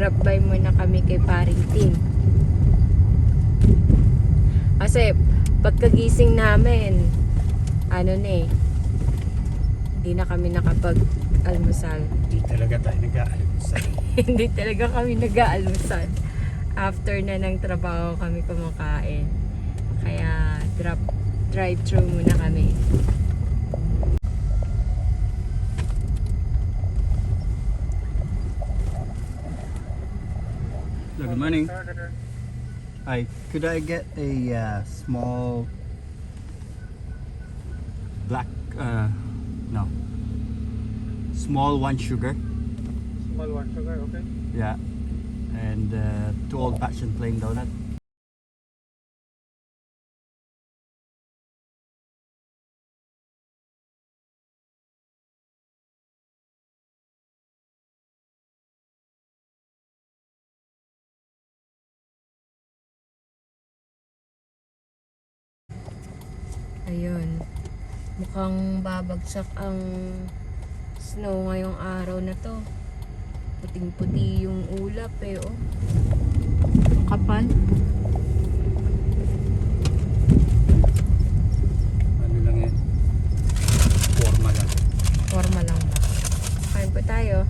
drop by muna kami kay paring team. Kasi, pagkagising namin, ano na eh, hindi na kami nakapag-almusal. Hindi talaga tayo nag-aalmusal. hindi talaga kami nag-aalmusal. After na ng trabaho kami kumakain. Kaya drop drive-thru muna kami. Good morning. Hi, could I get a uh, small black, uh, no, small one sugar? Small one sugar, okay? Yeah. And uh, two old fashioned plain donut. Mukhang babagsak ang snow ngayong araw na to. Puting-puti yung ulap eh, oh. Ang Kapal. Ano lang yan? Forma lang. Forma lang ba? Kain po tayo.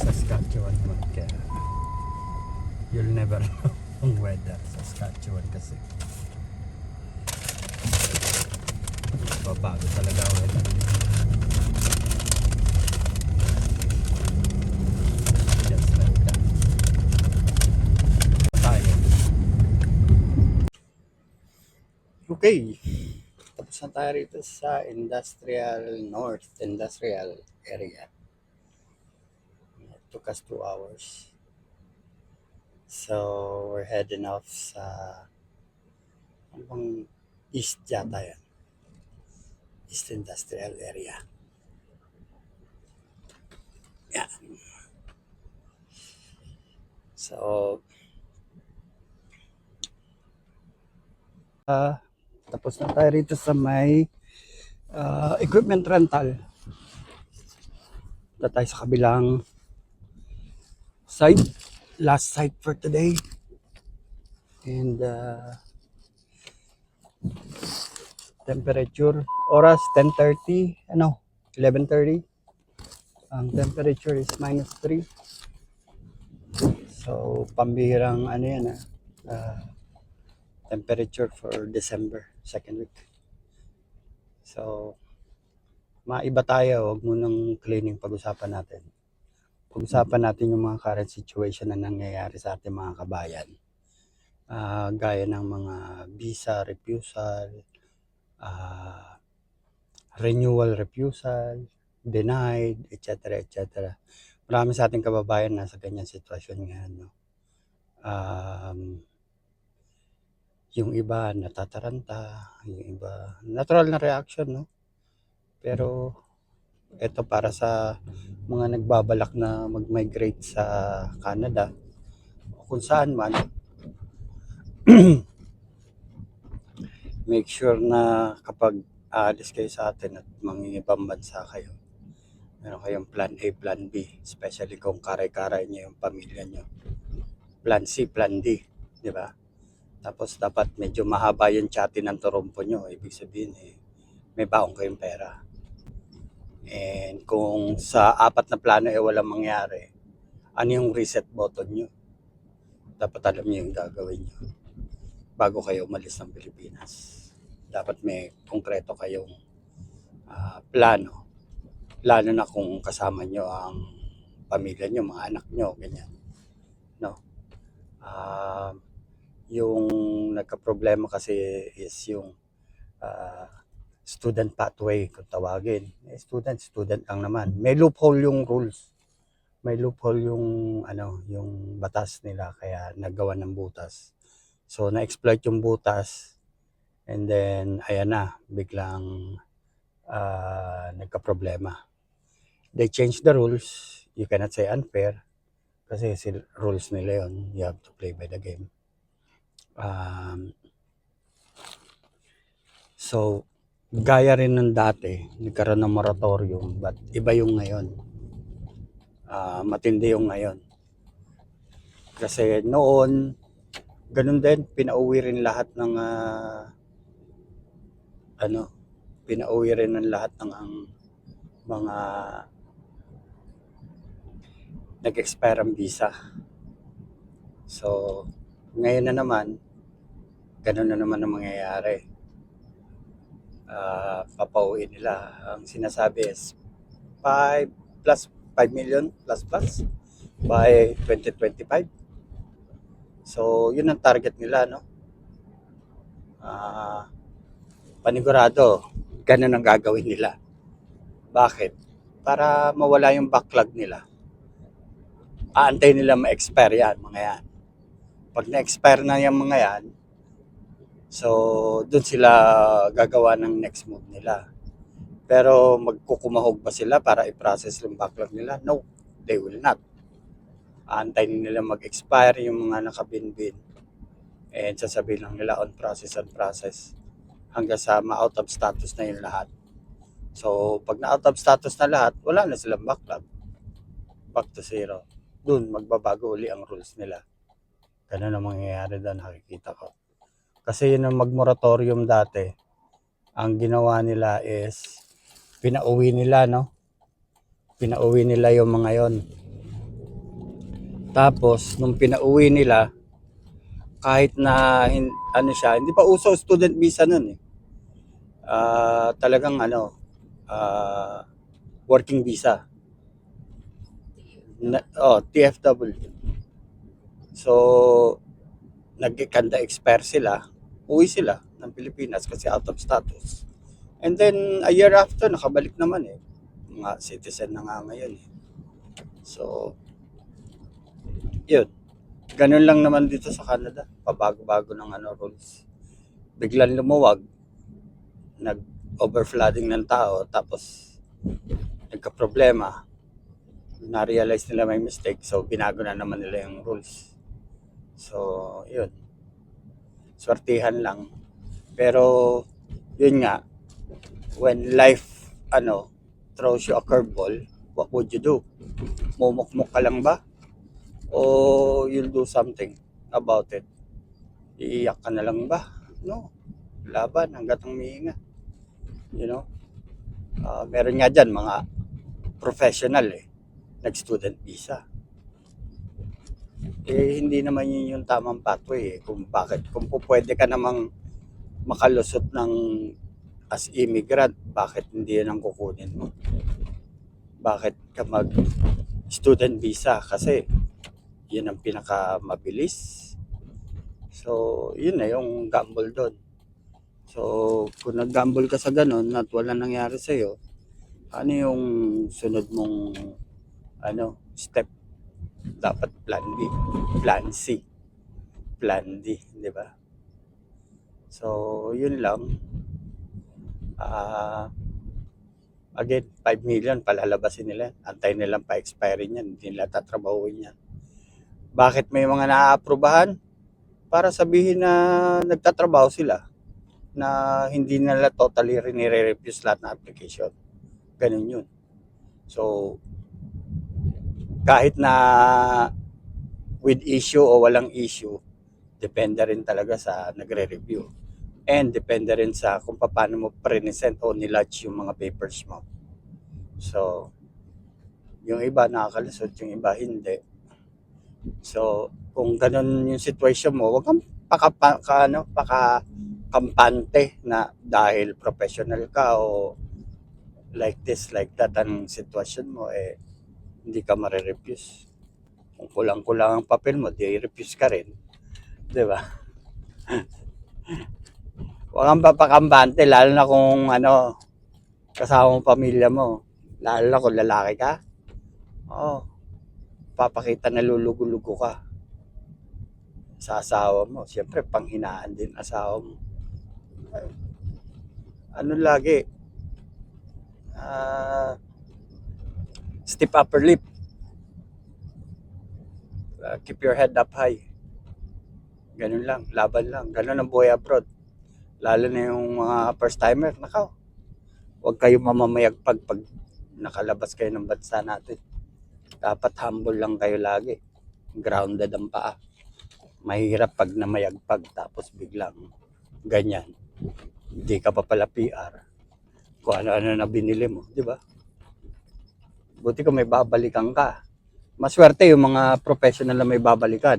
Saskatchewan naman kaya you'll never know ang weather sa Saskatchewan kasi babago talaga that tayo. Okay. Tapos na tayo rito sa industrial north industrial area. It took us two hours. So, we're heading off sa ano bang east yata yan. East Industrial Area. Yan. So, ah tapos na tayo rito sa may ah, equipment rental. Punta tayo sa kabilang site last site for today and uh, temperature oras 10:30 ano 11:30 ang temperature is minus 3 so pambihirang ano yan ah, uh, temperature for December second week. So maiba tayo wag mo nang cleaning pag-usapan natin. Pag-usapan natin yung mga current situation na nangyayari sa ating mga kabayan. Ah, gaya ng mga visa refusal, ah, renewal refusal, denied, etc. etc. Marami sa ating kababayan na sa ganyan sitwasyon ngayon. No? Um, yung iba natataranta, yung iba natural na reaction, no? Pero ito para sa mga nagbabalak na mag-migrate sa Canada o kung saan man make sure na kapag aalis kayo sa atin at mangingibang bansa kayo meron kayong plan A, plan B especially kung karay-karay niyo yung pamilya niyo plan C, plan D di ba? tapos dapat medyo mahaba yung chati ng turumpo nyo ibig sabihin eh, may baong kayong pera And kung sa apat na plano eh walang mangyari, ano yung reset button nyo? Dapat alam nyo yung gagawin nyo bago kayo umalis ng Pilipinas. Dapat may konkreto kayong ah, plano. Lalo na kung kasama nyo ang pamilya nyo, mga anak nyo, ganyan. No? Ah, yung nagka-problema kasi is yung ah, student pathway kung tawagin. Eh, student, student lang naman. May loophole yung rules. May loophole yung ano, yung batas nila kaya naggawa ng butas. So na-exploit yung butas and then ayan na, biglang ah, nagka-problema. They changed the rules. You cannot say unfair. Kasi si rules nila yon You have to play by the game. Um, so, gaya rin ng dati, nagkaroon ng moratorium, but iba yung ngayon. Ah, matindi yung ngayon. Kasi noon, ganun din, pinauwi rin lahat ng ah, ano, pinauwi rin ng lahat ng ang mga nag-expire ang visa. So, ngayon na naman, ganun na naman ang mangyayari. Ah, papauwi nila. Ang sinasabi is 5 plus 5 million plus plus by 2025. So, yun ang target nila, no? Ah, panigurado, ganun ang gagawin nila. Bakit? Para mawala yung backlog nila. Aantay nila ma-expire yan, mga yan. Pag na-expire na yung mga yan, so doon sila gagawa ng next move nila. Pero magkukumahog ba sila para i-process yung backlog nila? No, they will not. Aantay nila mag-expire yung mga nakabinbin. And sasabihin lang nila on process, on process. Hanggang sa ma-out of status na yung lahat. So, pag na-out of status na lahat, wala na silang backlog. Back to zero. Doon, magbabago uli ang rules nila. Ganun ang mangyayari doon, nakikita ko. Kasi yun ang mag-moratorium dati. Ang ginawa nila is, pinauwi nila, no? Pinauwi nila yung mga yon. Tapos, nung pinauwi nila, kahit na, ano siya, hindi pa uso student visa nun eh. Ah, talagang ano, ah, working visa. Na, oh, TFW. So, nagkikanda expire sila, uwi sila ng Pilipinas kasi out of status. And then, a year after, nakabalik naman eh. Mga citizen na nga ngayon eh. So, yun. Ganun lang naman dito sa Canada. Pabago-bago ng ano, rules. Biglang lumuwag. Nag-overflooding ng tao. Tapos, nagka-problema. Na-realize nila may mistake. So, binago na naman nila yung rules. So, yun. Swertihan lang. Pero, yun nga, when life, ano, throws you a curveball, what would you do? Mumukmuk ka lang ba? O you'll do something about it? Iiyak ka na lang ba? No. Laban hanggat ang mihinga. You know? Ah, meron nga dyan mga professional eh. Nag-student visa eh hindi naman yun yung tamang pathway eh. Kung bakit, kung pwede ka namang makalusot ng as immigrant, bakit hindi yan ang kukunin mo? Bakit ka mag student visa? Kasi yun ang pinaka mabilis. So, yun na yung gamble doon. So, kung nag-gamble ka sa ganun at wala nangyari sa'yo, ano yung sunod mong ano, step? dapat plan B, plan C, plan D, di ba? So, yun lang. Ah, again, 5 million palalabasin nila. Antay nilang pa-expire niyan, hindi nila tatrabahuin yan. Bakit may mga naaaprobahan? Para sabihin na nagtatrabaho sila na hindi nila totally nire-refuse lahat ng application. Ganun yun. So, kahit na with issue o walang issue, depende rin talaga sa nagre-review. And depende rin sa kung paano mo present o nilodge yung mga papers mo. So, yung iba nakakalusot, yung iba hindi. So, kung ganun yung situation mo, wag kang paka, paka, ano, paka kampante na dahil professional ka o like this, like that ang sitwasyon mo, eh, hindi ka marirefuse. Kung kulang-kulang ang papel mo, di refuse ka rin. Di ba? Huwag kang papakambante, lalo na kung ano, kasama mo pamilya mo. Lalo na kung lalaki ka. Oo. Papakita na lulugo-lugo ka sa asawa mo. Siyempre, panghinaan din asawa mo. Ano lagi? Ah, stiff upper lip. uh, keep your head up high. Ganun lang, laban lang. Ganun ang buhay abroad. Lalo na yung mga first timer, nakaw. Huwag kayo mamamayagpag pag nakalabas kayo ng bansa natin. Dapat humble lang kayo lagi. Grounded ang paa. Mahirap pag namayagpag tapos biglang ganyan. Hindi ka pa pala PR. Kung ano-ano na binili mo, di ba? Buti kung may babalikan ka. Maswerte yung mga professional na may babalikan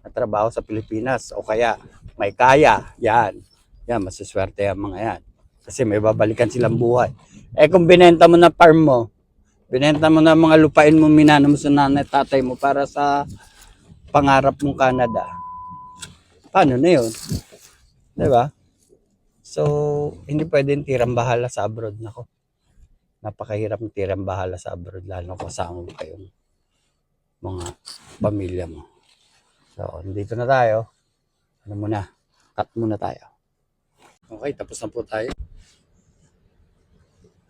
na trabaho sa Pilipinas o kaya may kaya, yan. Yan, masaswerte ang mga yan. Kasi may babalikan silang buhay. Eh kung binenta mo na farm mo, binenta mo na mga lupain mo, minana mo sa nanay, tatay mo para sa pangarap mong Canada. Paano na yun? Ba? So, hindi pwedeng tirang bahala sa abroad. Nako, napakahirap ng tirang bahala sa abroad, lalo kung saan pa yung mga pamilya mo. So, dito na tayo. Ano muna? Cut muna tayo. Okay, tapos na po tayo.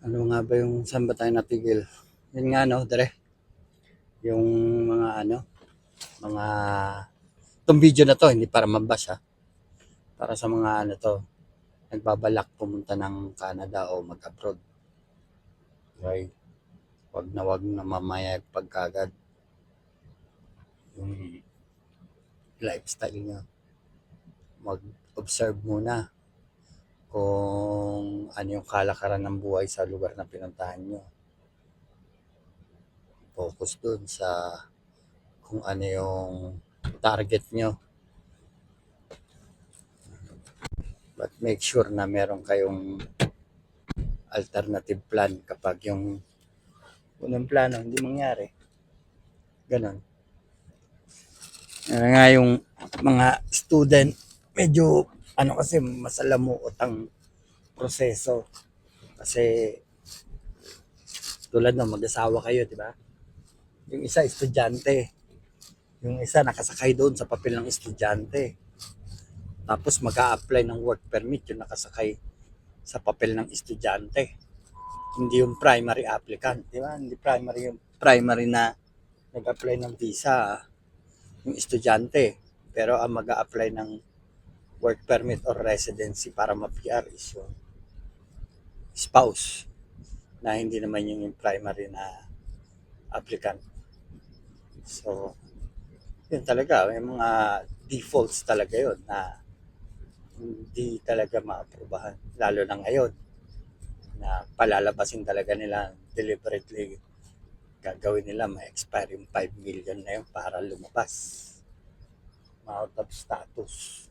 Ano nga ba yung saan ba tayo natigil? Yun nga no, dere. Yung mga ano, mga itong video na to, hindi para mabash ha. Para sa mga ano to, nagbabalak pumunta ng Canada o mag-abroad. Okay? Wag na wag na mamaya pagkagad yung lifestyle nyo. Mag-observe muna kung ano yung kalakaran ng buhay sa lugar na pinuntahan nyo. Focus dun sa kung ano yung target nyo. But make sure na meron kayong alternative plan kapag yung unang plano hindi mangyari. Ganon. Ano nga yung mga student, medyo ano kasi masalamuot ang proseso. Kasi tulad ng mag-asawa kayo, di ba? Yung isa estudyante. Yung isa nakasakay doon sa papel ng estudyante. Tapos mag apply ng work permit yung nakasakay sa papel ng estudyante. Hindi yung primary applicant, di ba? Hindi primary yung primary na nag-apply ng visa yung estudyante. Pero ang mag apply ng work permit or residency para ma-PR is yung spouse na hindi naman yung, primary na applicant. So, yun talaga. May mga defaults talaga yun na hindi talaga maaprubahan. Lalo na ngayon na palalabasin talaga nila deliberately gagawin nila ma-expire yung 5 million na yun para lumabas. Ma-out of status.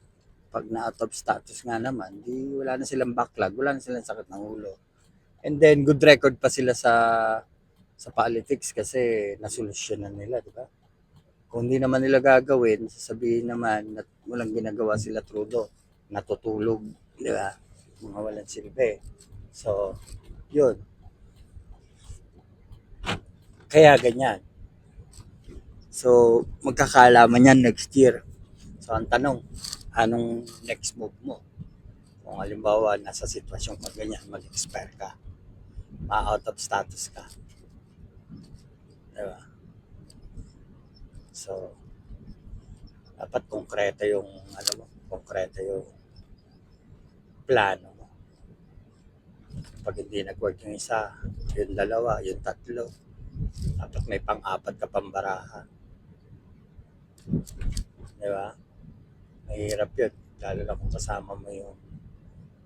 Pag na-out of status nga naman, di wala na silang backlog, wala na silang sakit ng ulo. And then, good record pa sila sa sa politics kasi nasolusyonan nila, di ba? Kung hindi naman nila gagawin, sasabihin naman na walang ginagawa sila Trudeau, natutulog, di ba? Mga walang silbi. So, yun. Kaya ganyan. So, magkakaalaman yan next year. So, ang tanong, anong next move mo? Kung halimbawa, nasa sitwasyon ka ganyan, mag-expire ka. Ma-out of status ka. Diba? So, dapat konkreto yung, ano mo, konkreto yung plano mo. Pag hindi nag-work yung isa, yung dalawa, yung tatlo, dapat may pang-apat ka pang baraha. Di ba? Mahirap yun. Lalo na kung kasama mo yung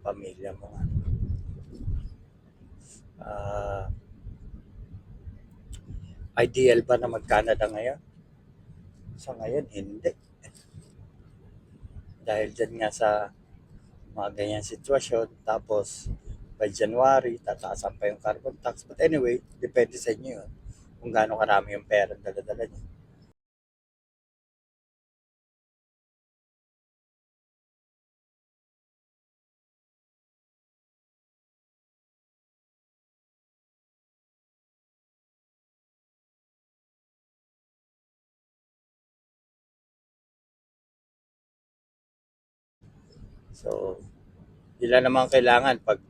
pamilya mo. nga. Ah, ideal ba na mag-Canada ngayon? Sa ngayon, hindi. Dahil dyan nga sa mga ganyan sitwasyon, tapos by January, tataasan pa yung carbon tax. But anyway, depende sa inyo yun kung gaano karami yung pera na dala niyo. So, ilan naman kailangan pag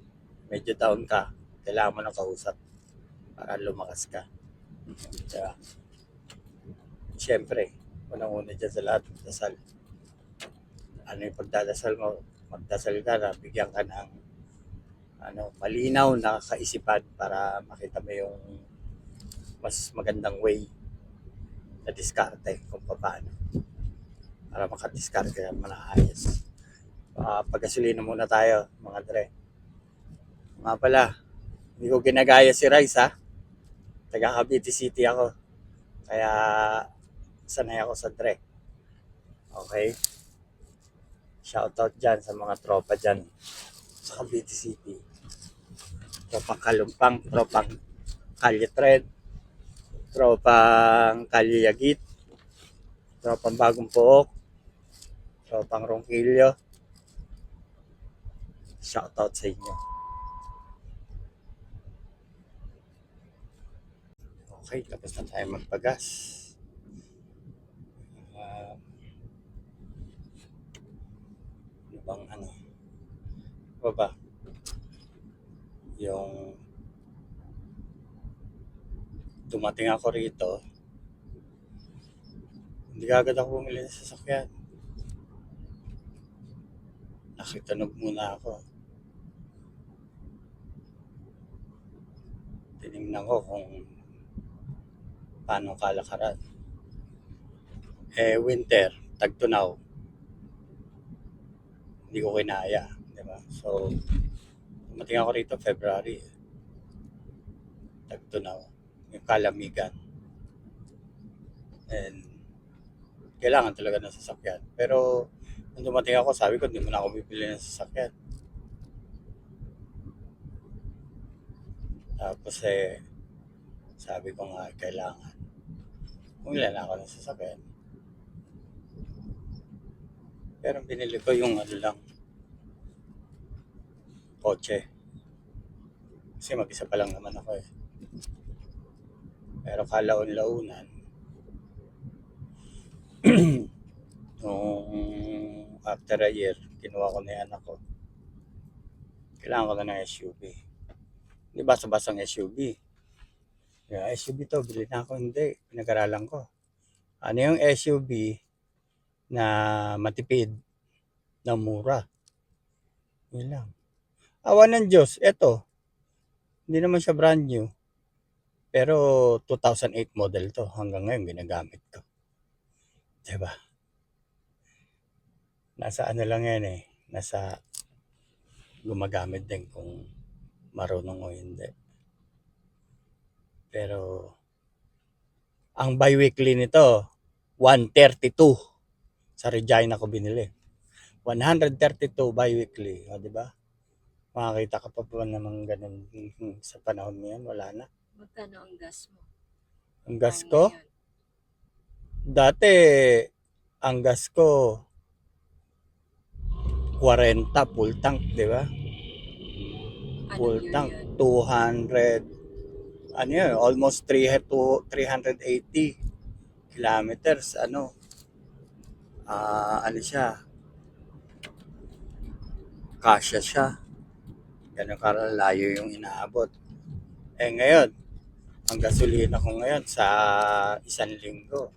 medyo down ka, kailangan mo ng kausap para lumakas ka. Diba? Siyempre, Unang-una dyan sa lahat, dasal. Ano yung pagdadasal mo? Magdasal ka na, bigyan ka ng ano, malinaw na kaisipan para makita mo yung mas magandang way na diskarte kung paano. Para makadiskarte ka malaayos. Uh, pagkasulina muna tayo, mga dre. Nga pala, hindi ko ginagaya si Rice ha. Taga Cavite City ako. Kaya sanay ako sa dre. Okay? Shoutout dyan sa mga tropa dyan sa Cavite City. Tropang Kalumpang, tropang Kalye Thread, tropang Kalye Yagit, tropang Bagong Pook, tropang Ronquillo. Shoutout sa inyo. Okay, tapos na tayo magpagas. Ah, ano bang ano? Ano ba? Yung dumating ako rito, hindi agad ako bumili ng sasakyan. Nakitunog muna ako. Tinignan ko kung paano kalakaran. Eh, winter, tagtunaw. Hindi ko kinaya. Di ba? So, dumating ako rito February. Tagtunaw. Yung kalamigan. And, kailangan talaga ng sasakyan. Pero, nung dumating ako, sabi ko, hindi mo na ako bibili ng sasakyan. Tapos eh, sabi ko nga, kailangan. Kung ilan ako ng sasakyan. Pero binili ko yung ano lang, kotse. Kasi mag-isa pa lang naman ako eh. Pero kalaon-launan, nung after a year, kinuha ko na yung anak ko. Kailangan ko na ng SUV. Hindi basta-bastang SUV. Yeah, SUV to, bili na ako. Hindi, pinag-aralan ko. Ano yung SUV na matipid, na mura. Yun lang. Awa ng Diyos, eto. Hindi naman siya brand new. Pero 2008 model to. Hanggang ngayon ginagamit ko. Diba? Nasa ano lang yan eh. Nasa gumagamit din kung marunong o hindi. Pero ang biweekly nito 132 sa Regina ko binili. 132 biweekly, o di ba? Makakita ka pa ba naman ganun mhm, sa panahon niyan? Wala na. Magkano ang gas mo? Ang gas ko, dati ang gas ko 40 full tank, di ba? Ano Full tank 200 ano yun, almost 3 to 380 kilometers ano. Ah ano siya? Kasya siya. Ganun karalayo yung inaabot. Eh ngayon ang gasolina ko ngayon sa isang linggo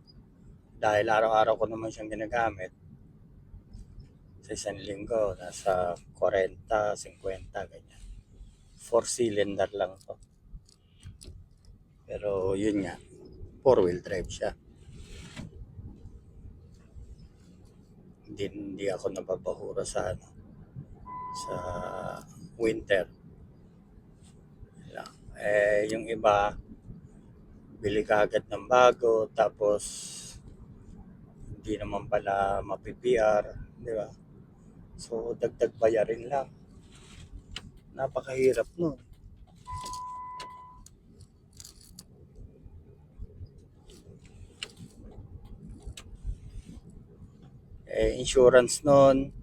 dahil araw-araw ko naman siyang ginagamit sa isang linggo nasa 40, 50 ganyan 4 cylinder lang to pero yun nga, four wheel drive siya. Hindi, hindi ako nababahura sa ano, sa winter. Lang. Eh, yung iba, bili ka agad ng bago, tapos hindi naman pala mapi-PR, di ba? So, dagdag bayarin lang. Napakahirap nun. eh, insurance nun,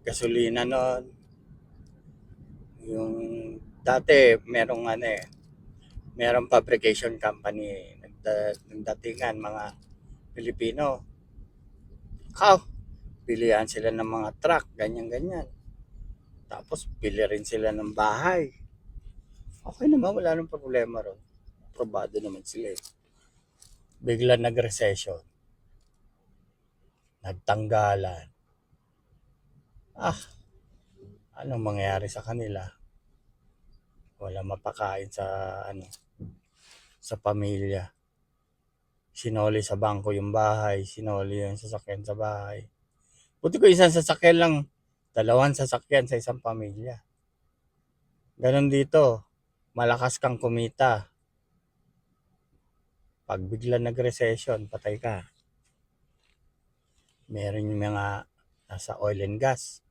gasolina nun. Yung dati, merong ano eh, merong fabrication company, nagda, nagdatingan mga Pilipino. Kaw, pilihan sila ng mga truck, ganyan-ganyan. Tapos, pili rin sila ng bahay. Okay naman, wala nang problema ron. Probado naman sila eh. Bigla nag-recession nagtanggalan. Ah, anong mangyayari sa kanila? Wala mapakain sa ano sa pamilya. Sinoli sa bangko yung bahay, sinoli yung sasakyan sa bahay. Buti ko isang sasakyan lang, dalawang sasakyan sa isang pamilya. Ganon dito, malakas kang kumita. Pag bigla nag-recession, patay ka. Meron yung mga nasa oil and gas.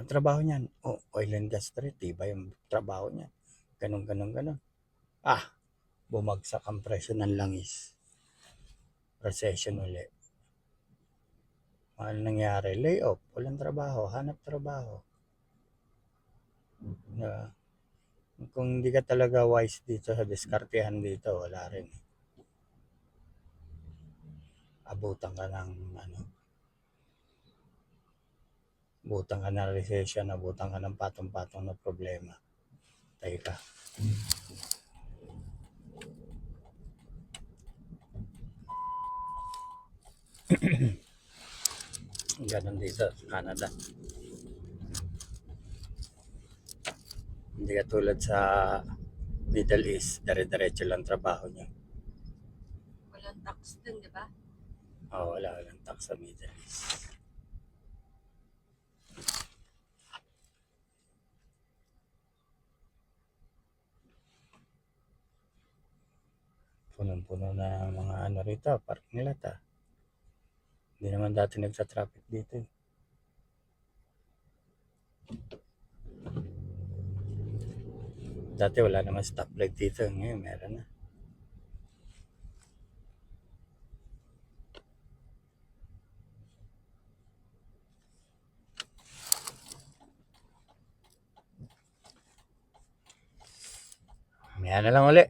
Ang trabaho niyan, oh, oil and gas trade, diba yung trabaho niya. Ganon, ganon, ganon. Ah, bumagsak ang presyo ng langis. Recession uli. Ano nangyari? Layoff. Walang trabaho. Hanap trabaho. Na, kung hindi ka talaga wise dito sa diskartehan dito, wala rin. Abutan ka ng ano, abutan ka ng recession, abutan ka ng patong-patong na problema. Tayo ka. Ganon dito sa Canada. Hindi ka tulad sa Middle East, dire-diretso lang trabaho niya. Walang tax dun, di ba? Oh, wala walang tax sa Middle East. Punong-puno na mga ano rito, parking lot ah. Hindi naman dati nagsa-traffic dito. eh. Dati wala naman stoplight dito. Ngayon meron na. Maya na lang uli.